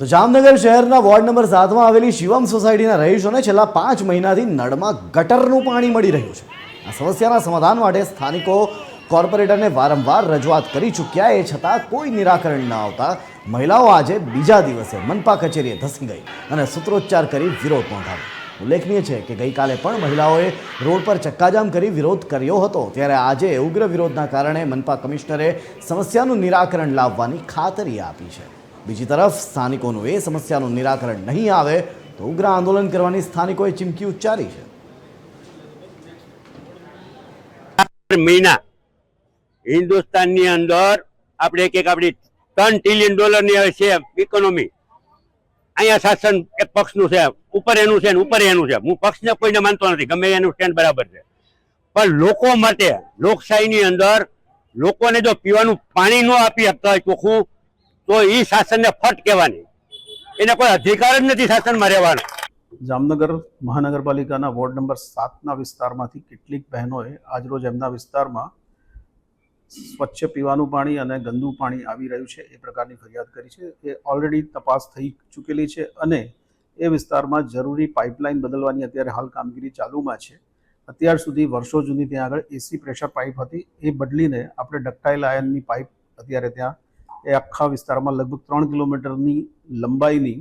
તો જામનગર શહેરના ward number સાતમાં આવેલી શિવમ સોસાયટીના રહીશોને છેલ્લા પાંચ મહિનાથી નળમાં ગટરનું પાણી મળી રહ્યું છે. આ સમસ્યાના સમાધાન માટે સ્થાનિકો, કોર્પોરેટરને વારંવાર રજૂઆત કરી ચૂક્યા એ છતાં કોઈ નિરાકરણ ન આવતા મહિલાઓ આજે બીજા દિવસે મનપા કચેરીએ ધસી ગઈ અને સૂત્રોચ્ચાર કરી વિરોધ નોંધાવ્યો. ઉલ્લેખનીય છે કે ગઈકાલે પણ મહિલાઓએ રોડ પર ચક્કાજામ કરી વિરોધ કર્યો હતો. ત્યારે આજે ઉગ્ર વિરોધના કારણે મનપા કમિશનરે સમસ્યાનું નિરાકરણ લાવવાની ખાતરી આપી છે. બીજી તરફ સ્થાનિકોનું એ સમસ્યાનું નિરાકરણ નહીં આવે તો ઉગ્ર આંદોલન કરવાની સ્થાનિકોએ ચીમકી ઉચ્ચારી છે. મહિના હિન્દુસ્તાનની અંદર આપણે એક આપણી ત્રણ ટ્રિલિયન ડોલરની હવે છે ઇકોનોમી અહીંયા શાસન એક પક્ષનું છે, ઉપર એનું છે ઉપર એનું છે. હું પક્ષને કોઈને માનતો નથી, ગમે એનું સ્ટેન્ડ બરાબર છે. પણ લોકો માટે લોકશાહીની અંદર લોકોને જો પીવાનું પાણી ન આપી શકતા હોય ચોખ્ખું તો એ શાસનને ફટ કહેવાની. એને કોઈ અધિકાર જ નથી શાસનમાં રહેવાનો. જામનગર મહાનગરપાલિકાના વોર્ડ નંબર સાતના વિસ્તારમાંથી કેટલીક બહેનોએ આજરોજ એમના વિસ્તારમાં સ્વચ્છ પીવાનું પાણી અને ગંદુ પાણી આવી રહ્યું છે. એ પ્રકારની ફરિયાદ કરી છે એ ઓલરેડી તપાસ થઈ ચૂકેલી છે અને એ વિસ્તારમાં જરૂરી પાઇપલાઇન બદલવાની અત્યારે હાલ કામગીરી ચાલુમાં છે. અત્યાર સુધી વર્ષો જૂની ત્યાં આગળ એસી પ્રેશર પાઇપ હતી. એ બદલીને આપણે ડક્ટાઇલ આયનની પાઇપ અત્યારે ત્યાં એ આખા વિસ્તારમાં લગભગ ત્રણ કિલોમીટરની લંબાઈની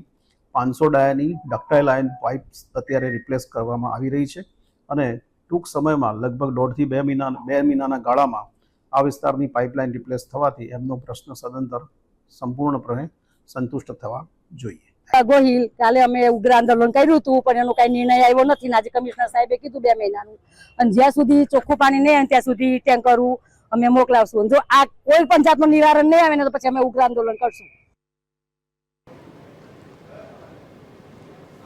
પાંચસો ડાયાની ડક્ટાઇલ આયન પાઇપ અત્યારે રિપ્લેસ કરવામાં આવી રહી છે અને ટૂંક સમયમાં લગભગ દોઢથી બે મહિના બે મહિનાના ગાળામાં આ વિસ્તારની પાઇપલાઇન રિપ્લેસ થવાથી એમનો પ્રશ્ન સદંતર સંપૂર્ણપણે સંતુષ્ટ થવા જોઈએ. ગોહિલ, કાલે અમે ઉગ્ર આંદોલન કર્યું હતું, પણ એનો કઈ નિર્ણય આવ્યો નથી. આજે કમિશનર સાહેબે કીધું બે મહિનાનું. અને જ્યાં સુધી ચોખ્ખું પાણી નહીં ત્યાં સુધી ટેન્કરું અમે મોકલાવશું. જો આ કોઈ પણ જાતનું નિવારણ નહીં આવે ને તો પછી અમે ઉગ્ર આંદોલન કરશું.